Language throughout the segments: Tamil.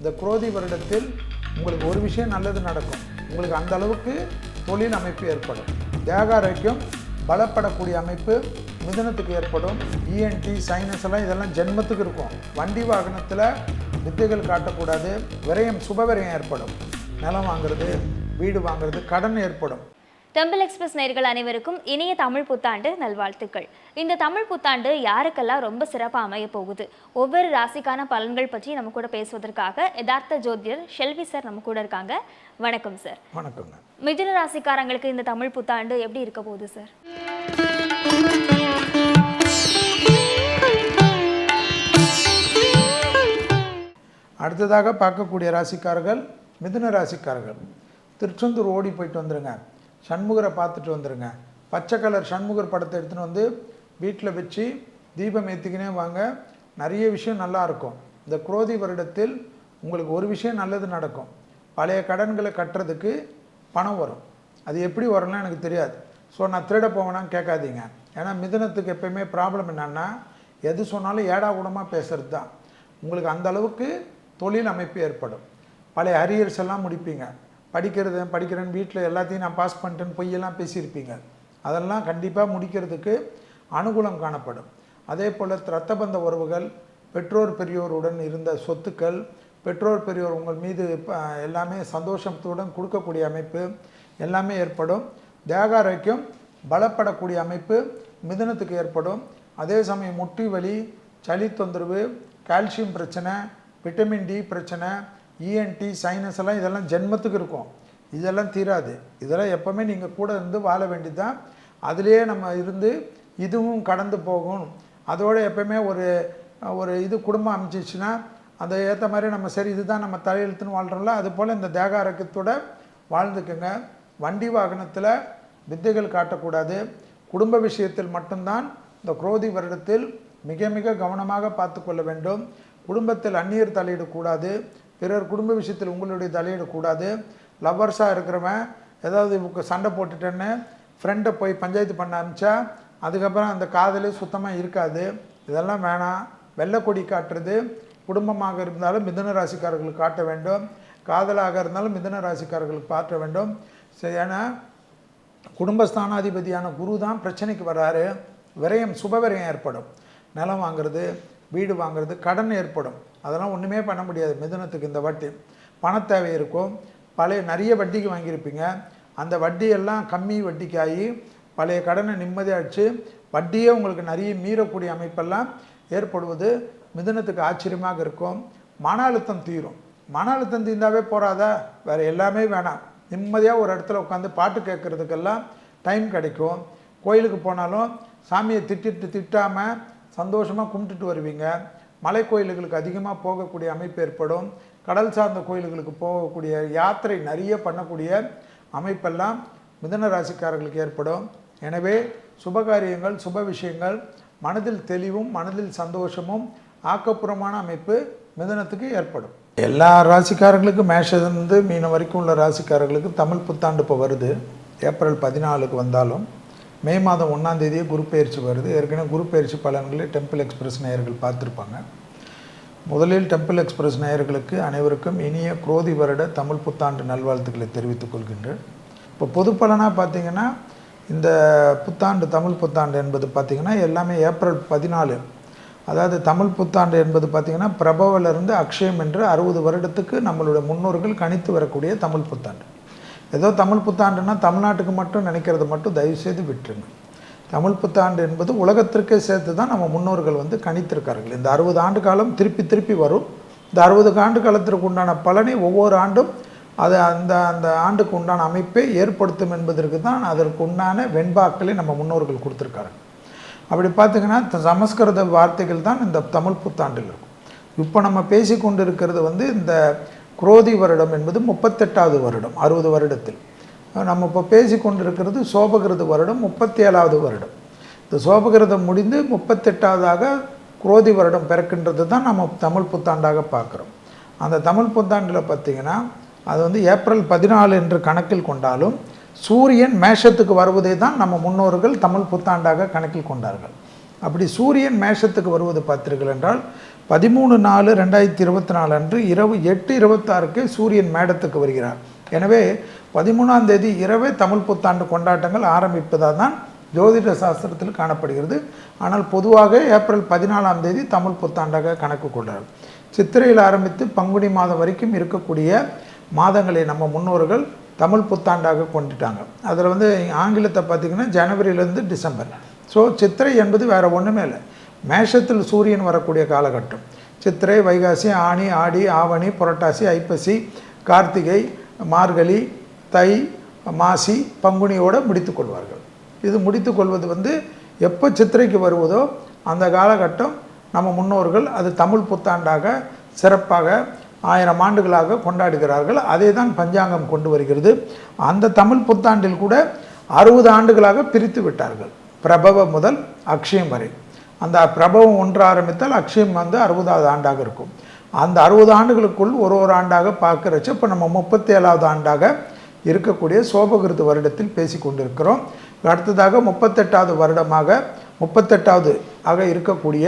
இந்த குரோதி வருடத்தில் உங்களுக்கு ஒரு விஷயம் நல்லது நடக்கும். உங்களுக்கு அந்த அளவுக்கு தொழில் அமைப்பு ஏற்படும். தேகாரோக்கியம் பலப்படக்கூடிய அமைப்பு மிதனத்துக்கு ஏற்படும். இஎன்டி சைனஸ் எல்லாம் இதெல்லாம் ஜென்மத்துக்கு இருக்கும். வண்டி வாகனத்தில் வித்தைகள் காட்டக்கூடாது. விரயம் சுப விரயம் ஏற்படும். நிலம் வாங்குறது வீடு வாங்குறது கடன் ஏற்படும். டெம்பிள் எக்ஸ்பிரஸ் நேயர்கள் அனைவருக்கும் இனிய தமிழ் புத்தாண்டு நல்வாழ்த்துக்கள். இந்த தமிழ் புத்தாண்டு யாருக்கெல்லாம் ரொம்ப சிறப்பாக அமைய போகுது? ஒவ்வொரு ராசிக்கான பலன்கள் பற்றி நம்ம கூட பேசுவதற்காக யதார்த்த ஜோதிடர் ஷெல்வி சார் நம்ம கூட இருக்காங்க. வணக்கம் சார் வணக்கங்க. மிதுன ராசிக்காரங்களுக்கு இந்த தமிழ் புத்தாண்டு எப்படி இருக்க போகுது சார் அடுத்ததாக பார்க்கக்கூடிய ராசிக்காரர்கள் மிதுன ராசிக்காரர்கள். திருச்செந்தூர் ஓடி போயிட்டு வந்துருங்க. சண்முகரை பார்த்துட்டு வந்துடுங்க பச்சை கலர் சண்முகர் படத்தை எடுத்துன்னு வந்து வீட்டில் வச்சு தீபம் ஏற்றிக்கினே வாங்க. நிறைய விஷயம் நல்லாயிருக்கும் இந்த குரோதி வருடத்தில் உங்களுக்கு ஒரு விஷயம் நல்லது நடக்கும். பழைய கடன்களை கட்டுறதுக்கு பணம் வரும். அது எப்படி வரும்னு எனக்கு தெரியாது. ஸோ நான் திருட போவேனான்னு கேட்காதீங்க. ஏன்னா மிதனத்துக்கு எப்பயுமே ப்ராப்ளம் என்னன்னா எது சொன்னாலும் ஏடா கூடமாக பேசுறது தான். உங்களுக்கு அந்த அளவுக்கு தொழில் அமைப்பு ஏற்படும். பழைய அரியர்ஸ் எல்லாம் முடிப்பீங்க. படிக்கிறது படிக்கிறேன்னு வீட்டில் எல்லாத்தையும் நான் பாஸ் பண்ணிட்டேன்னு பொய்யெல்லாம் பேசியிருப்பீங்க. அதெல்லாம் கண்டிப்பாக முடிக்கிறதுக்கு அனுகூலம் காணப்படும். அதே போல் ரத்தபந்த உறவுகள் பெற்றோர் பெரியோருடன் இருந்த சொத்துக்கள் பெற்றோர் பெரியோர் உங்கள் மீது எல்லாமே சந்தோஷத்துடன் கொடுக்கக்கூடிய அமைப்பு எல்லாமே ஏற்படும். தேகாரோக்கியம் பலப்படக்கூடிய அமைப்பு மிதுனத்துக்கு ஏற்படும். அதே சமயம் முட்டி வலி சளி தொந்தரவு கால்சியம் பிரச்சனை விட்டமின் டி பிரச்சனை இஎன்டி சைனஸ் எல்லாம் இதெல்லாம் ஜென்மத்துக்கு இருக்கும். இதெல்லாம் தீராது. இதெல்லாம் எப்போவுமே நீங்கள் கூட இருந்து வாழ வேண்டியதுதான். அதுலேயே நம்ம இருந்து இதுவும் கடந்து போகும். அதோட எப்பவுமே ஒரு ஒரு இது குடும்பம் அமைச்சிச்சுன்னா அதை ஏற்ற மாதிரி நம்ம சரி இதுதான் நம்ம தலையெழுத்துன்னு வாழ்கிறோம்ல அது போல் இந்த தேக ஆரோக்கியத்தோட வாழ்ந்துக்குங்க. வண்டி வாகனத்தில் வித்தைகள் காட்டக்கூடாது. குடும்ப விஷயத்தில் மட்டும்தான் இந்த குரோதி வருடத்தில் மிக மிக கவனமாக பார்த்து கொள்ள வேண்டும். குடும்பத்தில் அந்நியர் தலையிடக்கூடாது. பிறர் குடும்ப விஷயத்தில் உங்களுடைய தலையிடக்கூடாது லவ்வர்ஸாக இருக்கிறவன் ஏதாவது இவங்க சண்டை போட்டுட்டேன்னு ஃப்ரெண்டை போய் பஞ்சாயத்து பண்ண ஆரம்பித்தா அதுக்கப்புறம் அந்த காதலே சுத்தமாக இருக்காது. இதெல்லாம் வேணாம். வெள்ளைக்கொடி காட்டுறது குடும்பமாக இருந்தாலும் மிதன ராசிக்காரர்களுக்கு காட்ட வேண்டும். காதலாக இருந்தாலும் மிதன ராசிக்காரர்களுக்கு காட்ட வேண்டும். சரி ஏன்னா குடும்பஸ்தானாதிபதியான குரு தான் பிரச்சனைக்கு வராரு. விரயம் சுப விரயம் ஏற்படும். நிலம் வாங்குறது வீடு வாங்குறது கடன் ஏற்படும். அதெல்லாம் ஒன்றுமே பண்ண முடியாது. மிதுனத்துக்கு இந்த வட்டி. பணத்தேவை இருக்கும். பழைய நிறைய வட்டிக்கு வாங்கியிருப்பீங்க. அந்த வட்டியெல்லாம் கம்மி வட்டிக்காகி பழைய கடனை நிம்மதியாகிடுச்சு வட்டியே உங்களுக்கு நிறைய மீறக்கூடிய அமைப்பெல்லாம் ஏற்படுவது மிதுனத்துக்கு ஆச்சரியமாக இருக்கும். மன அழுத்தம் தீரும். மன அழுத்தம் தீர்ந்தாவே போகாதா வேறு எல்லாமே வேணாம். நிம்மதியாக ஒரு இடத்துல உட்காந்து பாட்டு கேட்கறதுக்கெல்லாம் டைம் கிடைக்கும். கோயிலுக்கு போனாலும் சாமியை திட்டிட்டு திட்டாமல் சந்தோஷமாக கும்பிட்டுட்டு வருவீங்க. மலை கோயில்களுக்கு அதிகமாக போகக்கூடிய அமைப்பு ஏற்படும். கடல் சார்ந்த கோயில்களுக்கு போகக்கூடிய யாத்திரை நிறைய பண்ணக்கூடிய அமைப்பெல்லாம் மிதன ராசிக்காரர்களுக்கு ஏற்படும். எனவே சுபகாரியங்கள் சுப விஷயங்கள் மனதில் தெளிவும் மனதில் சந்தோஷமும் ஆக்கப்பூர்வமான அமைப்பு மிதனத்துக்கு ஏற்படும். எல்லா ராசிக்காரர்களுக்கும் மேஷத்துலேருந்து மீன வரைக்கும் உள்ள ராசிக்காரர்களுக்கு தமிழ் புத்தாண்டு இப்போ வருது. ஏப்ரல் பதினாலுக்கு வந்தாலும் மே மாதம் ஒன்றாம் தேதியே குரு பயிற்சி வருது. ஏற்கனவே குரு பயிற்சி பலன்களை டெம்பிள் எக்ஸ்பிரஸ் நேயர்கள் பார்த்துருப்பாங்க. முதலில் டெம்பிள் எக்ஸ்பிரஸ் நேயர்களுக்கு அனைவருக்கும் இனிய குரோதி வருட தமிழ் புத்தாண்டு நல்வாழ்த்துக்களை தெரிவித்துக் கொள்கின்றேன். இப்போ பொது பலனாக பார்த்தீங்கன்னா இந்த புத்தாண்டு தமிழ் புத்தாண்டு என்பது பார்த்திங்கன்னா எல்லாமே ஏப்ரல் பதினாலு. அதாவது தமிழ் புத்தாண்டு என்பது பார்த்திங்கன்னா பிரபவிலிருந்து அக்ஷயம் என்று அறுபது வருடத்துக்கு நம்மளுடைய முன்னோர்கள் கணித்து வரக்கூடிய தமிழ் புத்தாண்டு. ஏதோ தமிழ் புத்தாண்டுன்னா தமிழ்நாட்டுக்கு மட்டும் நினைக்கிறது மட்டும் தயவுசெய்து விட்டுருங்க. தமிழ் புத்தாண்டு என்பது உலகத்திற்கே சேர்த்து தான் நம்ம முன்னோர்கள் வந்து கணித்திருக்கார்கள். இந்த அறுபது ஆண்டு காலம் திருப்பி திருப்பி வரும். இந்த அறுபது ஆண்டு காலத்திற்கு உண்டான பலனை ஒவ்வொரு ஆண்டும் அது அந்த அந்த ஆண்டுக்கு உண்டான அமைப்பை ஏற்படுத்தும் என்பதற்கு தான் அதற்கு உண்டான வெண்பாக்களை நம்ம முன்னோர்கள் கொடுத்துருக்காங்க அப்படி பார்த்தீங்கன்னா சமஸ்கிருத வார்த்தைகள் தான் இந்த தமிழ் புத்தாண்டில் இருக்கும். இப்போ நம்ம பேசி கொண்டு இருக்கிறது வந்து இந்த குரோதி வருடம் என்பது முப்பத்தெட்டாவது வருடம் அறுபது வருடத்தில். நம்ம இப்போ பேசி கொண்டிருக்கிறது சோபகிருத வருடம் முப்பத்தி ஏழாவது வருடம். இந்த சோபகிருதம் முடிந்து முப்பத்தெட்டாவதாக குரோதி வருடம் பிறக்கின்றது தான் நம்ம தமிழ் புத்தாண்டாக பார்க்குறோம். அந்த தமிழ் புத்தாண்டில் பார்த்திங்கன்னா அது வந்து ஏப்ரல் பதினாலு என்று கணக்கில் கொண்டாலும் சூரியன் மேஷத்துக்கு வருவதை தான் நம்ம முன்னோர்கள் தமிழ் புத்தாண்டாக கணக்கில் கொண்டார்கள். அப்படி சூரியன் மேஷத்துக்கு வருவது பார்த்தீர்கள் என்றால் பதிமூணு நாலு ரெண்டாயிரத்தி இருபத்தி நாலு அன்று இரவு எட்டு இருபத்தாறுக்கு சூரியன் மேடத்துக்கு வருகிறார். எனவே பதிமூணாம் தேதி இரவே தமிழ் புத்தாண்டு கொண்டாட்டங்கள் ஆரம்பிப்பதாக தான் ஜோதிட சாஸ்திரத்தில் காணப்படுகிறது. ஆனால் பொதுவாக ஏப்ரல் பதினாலாம் தேதி தமிழ் புத்தாண்டாக கணக்கு கொண்டார் சித்திரையில் ஆரம்பித்து பங்குனி மாதம் வரைக்கும் இருக்கக்கூடிய மாதங்களை நம்ம முன்னோர்கள் தமிழ் புத்தாண்டாக கொண்டுட்டாங்க. அதில் வந்து ஆங்கிலத்தை பார்த்திங்கன்னா ஜனவரியிலேருந்து டிசம்பர். ஸோ சித்திரை என்பது வேறு ஒன்றுமே இல்லை. மேஷத்தில் சூரியன் வரக்கூடிய காலகட்டம். சித்திரை வைகாசி ஆனி ஆடி ஆவணி புரட்டாசி ஐப்பசி கார்த்திகை மார்கழி தை மாசி பங்குனியோடு முடித்து கொள்வார்கள். இது முடித்து கொள்வது வந்து எப்போ சித்திரைக்கு வருவதோ அந்த காலகட்டம் நம்ம முன்னோர்கள் அது தமிழ் புத்தாண்டாக சிறப்பாக ஆயிரம் ஆண்டுகளாக கொண்டாடுகிறார்கள். அதே தான் பஞ்சாங்கம் கொண்டு வருகிறது. அந்த தமிழ் புத்தாண்டில் கூட அறுபது ஆண்டுகளாக பிரித்து விட்டார்கள். பிரபவ முதல் அக்ஷயம் வரை. அந்த பிரபவம் ஒன்று ஆரம்பித்தால் அக்ஷயம் வந்து அறுபதாவது ஆண்டாக இருக்கும். அந்த அறுபது ஆண்டுகளுக்குள் ஒரு ஒரு ஆண்டாக பார்க்குறச்சு இப்போ நம்ம முப்பத்தேழாவது ஆண்டாக இருக்கக்கூடிய சோபகிருத்து வருடத்தில் பேசி கொண்டிருக்கிறோம். அடுத்ததாக முப்பத்தெட்டாவது வருடமாக முப்பத்தெட்டாவது ஆக இருக்கக்கூடிய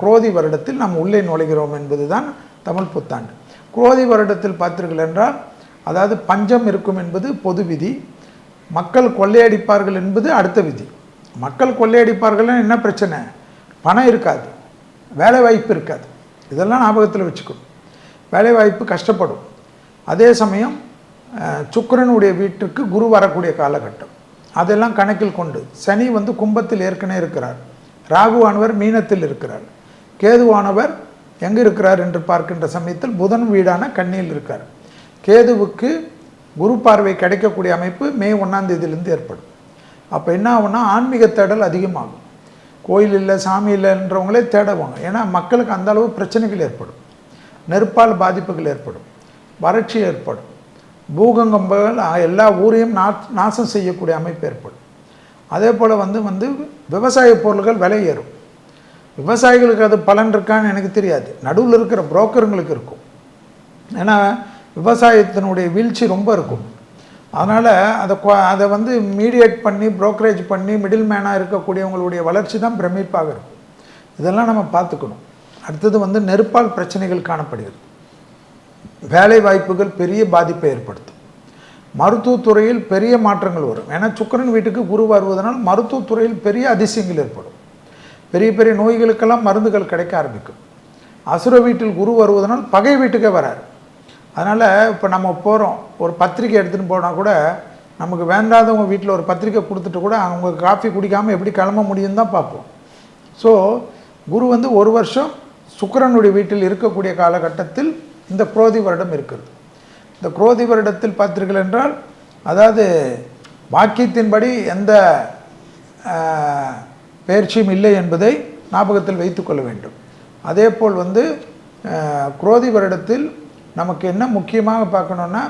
குரோதி வருடத்தில் நாம் உள்ளே நுழைகிறோம் என்பது தான் தமிழ் புத்தாண்டு. குரோதி வருடத்தில் பார்த்தீர்கள் என்றால் அதாவது பஞ்சம் இருக்கும் என்பது பொது விதி மக்கள் கொள்ளையடிப்பார்கள் என்பது அடுத்த விதி. மக்கள் கொள்ளையடிப்பார்கள்னா என்ன பிரச்சனை? பணம் இருக்காது. வேலை வாய்ப்பு இருக்காது. இதெல்லாம் ஞாபகத்தில் வச்சுக்கணும். வேலை வாய்ப்பு கஷ்டப்படும். அதே சமயம் சுக்கரனுடைய சுக்கிரனுடைய வீட்டுக்கு குரு வரக்கூடிய காலகட்டம். அதெல்லாம் கணக்கில் கொண்டு சனி வந்து கும்பத்தில் ஏற்கனவே இருக்கிறார். ராகுவானவர் மீனத்தில் இருக்கிறார். கேதுவானவர் எங்கே இருக்கிறார் என்று பார்க்கின்ற சமயத்தில் புதன் வீடான கன்னியில் இருக்கார். கேதுவுக்கு குரு பார்வை கிடைக்கக்கூடிய அமைப்பு மே ஒன்றாம் தேதியிலேருந்து ஏற்படும். அப்போ என்ன ஆகும்னா ஆன்மீக தேடல் அதிகமாகும். கோயில் இல்லை சாமி இல்லைன்றவங்களே தேடுவாங்க. ஏன்னா மக்களுக்கு அந்த அளவு பிரச்சனைகள் ஏற்படும். நெருப்பால் பாதிப்புகள் ஏற்படும். வறட்சி ஏற்படும். பூகங்கம்பங்கள் எல்லா ஊரையும் நா நாசம் செய்யக்கூடிய அமைப்பு ஏற்படும். அதே போல் வந்து வந்து விவசாய பொருள்கள் விலை ஏறும். விவசாயிகளுக்கு அது பலன் இருக்கான்னு எனக்கு தெரியாது. நடுவில் இருக்கிற புரோக்கருங்களுக்கு இருக்கும். ஏன்னா விவசாயத்தினுடைய வீழ்ச்சி ரொம்ப இருக்கும். அதனால் அதை கொ- அதை வந்து மீடியேட் பண்ணி ப்ரோக்கரேஜ் பண்ணி மிடில் மேனாக இருக்கக்கூடியவங்களுடைய வளர்ச்சி தான் பிரமிப்பாக இருக்கும். இதெல்லாம் நம்ம பார்த்துக்கணும். அடுத்தது வந்து நெருப்பால் பிரச்சனைகள் காணப்படுகிறது. வேலை வாய்ப்புகள் பெரிய பாதிப்பை ஏற்படுத்தும். மருத்துவத்துறையில் பெரிய மாற்றங்கள் வரும். ஏன்னா சுக்கிரன் வீட்டுக்கு குரு வருவதனால் மருத்துவத்துறையில் பெரிய அதிசயங்கள் ஏற்படும். பெரிய பெரிய நோய்களுக்கெல்லாம் மருந்துகள் கிடைக்க ஆரம்பிக்கும். அசுர வீட்டில் குரு வருவதனால் பகை வீட்டுக்கே வராரு. அதனால் இப்போ நம்ம போகிறோம் ஒரு பத்திரிக்கை எடுத்துகிட்டு போனால் கூட நமக்கு வேண்டாதவங்க வீட்டில் ஒரு பத்திரிக்கை கொடுத்துட்டு கூட அவங்க காஃபி குடிக்காமல் எப்படி கிளம்ப முடியும்னு தான் பார்ப்போம். ஸோ குரு வந்து ஒரு வருஷம் சுக்கிரனுடைய வீட்டில் இருக்கக்கூடிய காலகட்டத்தில் இந்த குரோதி வருடம் இருக்கிறது. இந்த குரோதி வருடத்தில் பார்த்தீர்கள் என்றால் அதாவது வாக்கியத்தின்படி எந்த பயிற்சியும் இல்லை என்பதை ஞாபகத்தில் வைத்துக்கொள்ள வேண்டும். அதே போல் வந்து குரோதி வருடத்தில் நமக்கு என்ன முக்கியமாக பார்க்கணுன்னா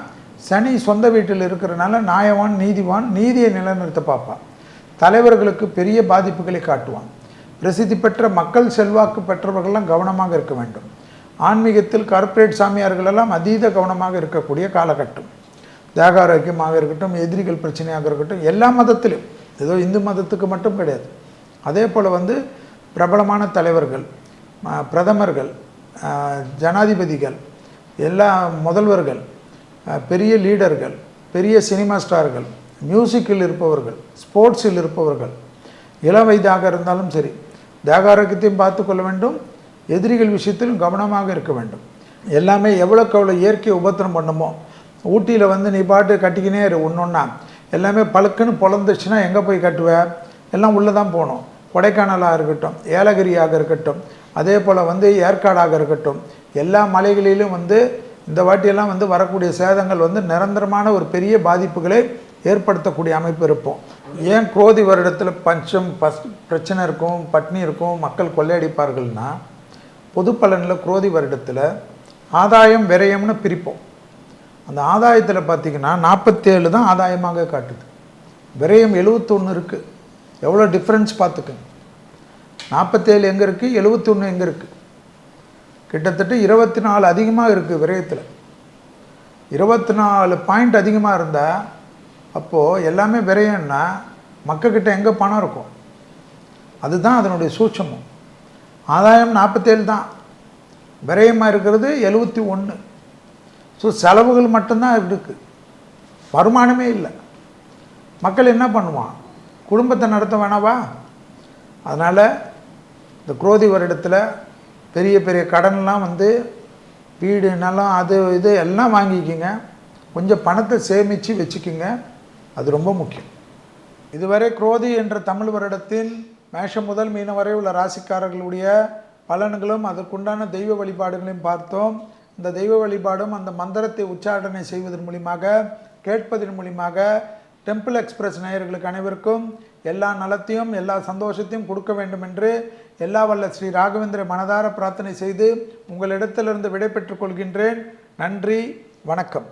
சனி சொந்த வீட்டில் இருக்கிறனால நியாயவான் நீதிவான் நீதியை நிலைநிறுத்த பார்ப்பான். தலைவர்களுக்கு பெரிய பாதிப்புகளை காட்டுவான். பிரசித்தி பெற்ற மக்கள் செல்வாக்கு பெற்றவர்கள்லாம் கவனமாக இருக்க வேண்டும். ஆன்மீகத்தில் கார்ப்பரேட் சாமியார்கள் எல்லாம் அதீத கவனமாக இருக்கக்கூடிய காலகட்டம். தேக ஆரோக்கியமாக இருக்கட்டும் எதிரிகள் பிரச்சனையாக இருக்கட்டும் எல்லா மதத்திலும். ஏதோ இந்து மதத்துக்கு மட்டும் கிடையாது. அதே போல் வந்து பிரபலமான தலைவர்கள் பிரதமர்கள் ஜனாதிபதிகள் எல்லா முதல்வர்கள் பெரிய லீடர்கள் பெரிய சினிமா ஸ்டார்கள் மியூசிக்கில் இருப்பவர்கள் ஸ்போர்ட்ஸில் இருப்பவர்கள் இளம் வயதாக இருந்தாலும் சரி தேக ஆரோக்கியத்தையும் பார்த்து கொள்ள வேண்டும் எதிரிகள் விஷயத்திலும் கவனமாக இருக்க வேண்டும். எல்லாமே எவ்வளோக்கு எவ்வளோ இயற்கை உபத்திரம் பண்ணுமோ ஊட்டியில் வந்து நீ பாட்டு கட்டிக்கினே இரு ஒன்றொன்னா எல்லாமே பழுக்குன்னு பொழந்துச்சுன்னா எங்கே போய் கட்டுவ? எல்லாம் உள்ளே தான் போகணும். கொடைக்கானலாக இருக்கட்டும் ஏலகிரியாக இருக்கட்டும் அதே போல் வந்து ஏற்காடாக இருக்கட்டும் எல்லா மலைகளிலும் வந்து இந்த வாட்டியெல்லாம் வந்து வரக்கூடிய சேதங்கள் வந்து நிரந்தரமான ஒரு பெரிய பாதிப்புகளை ஏற்படுத்தக்கூடிய அமைப்பு இருப்போம். ஏன் குரோதி வருடத்தில் பஞ்சம் பஸ் பிரச்சனை இருக்கும் பட்னி இருக்கும் மக்கள் கொள்ளையடிப்பார்கள்னா பொது பலனில் குரோதி வருடத்தில் ஆதாயம் விரயம்னு பிரிப்போம். அந்த ஆதாயத்தில் பார்த்தீங்கன்னா நாற்பத்தேழு தான் ஆதாயமாக காட்டுது. விரயம் எழுவத்தொன்று இருக்குது எவ்வளோ டிஃப்ரென்ஸ் பார்த்துக்கங்க நாற்பத்தேழு எங்கே இருக்குது எழுவத்தொன்று எங்கே இருக்குது கிட்டத்தட்ட இருபத்தி நாலு அதிகமாக இருக்குது விரயத்தில். இருபத்தி நாலு பாயிண்ட் அதிகமாக இருந்தால் அப்போது எல்லாமே விரயம்னா மக்கள்கிட்ட எங்கே பணம் இருக்கும்? அதுதான் அதனுடைய சூட்சமம். ஆதாயம் நாற்பத்தேழு தான். விரயமாக இருக்கிறது எழுபத்தி ஒன்று ஸோ செலவுகள் மட்டும்தான் இருக்குது வருமானமே இல்லை. மக்கள் என்ன பண்ணுவான்? குடும்பத்தை நடத்த வேணாவா? அதனால் இந்த குரோதி வருடத்தில் பெரிய பெரிய கடன்லாம் வந்து வீடு நிலம் அது இது எல்லாம் வாங்கிக்கிங்க. கொஞ்சம் பணத்தை சேமித்து வச்சுக்கிங்க. அது ரொம்ப முக்கியம். இதுவரை குரோதி என்ற தமிழ் வருடத்தின் மேஷம் முதல் மீன வரை உள்ள ராசிக்காரர்களுடைய பலன்களும் அதற்குண்டான தெய்வ வழிபாடுகளையும் பார்த்தோம். இந்த தெய்வ வழிபாடும் அந்த மந்திரத்தை உச்சாரணை செய்வதன் மூலியமாக கேட்பதன் மூலியமாக டெம்பிள் எக்ஸ்பிரஸ் நேயர்களுக்கு அனைவருக்கும் எல்லா நலத்தையும் எல்லா சந்தோஷத்தையும் கொடுக்க வேண்டும் என்று எல்லா வல்ல ஸ்ரீ ராகவேந்திர மனதார பிரார்த்தனை செய்து உங்களிடத்திலிருந்து விடை பெற்றுக் கொள்கின்றேன். நன்றி வணக்கம்.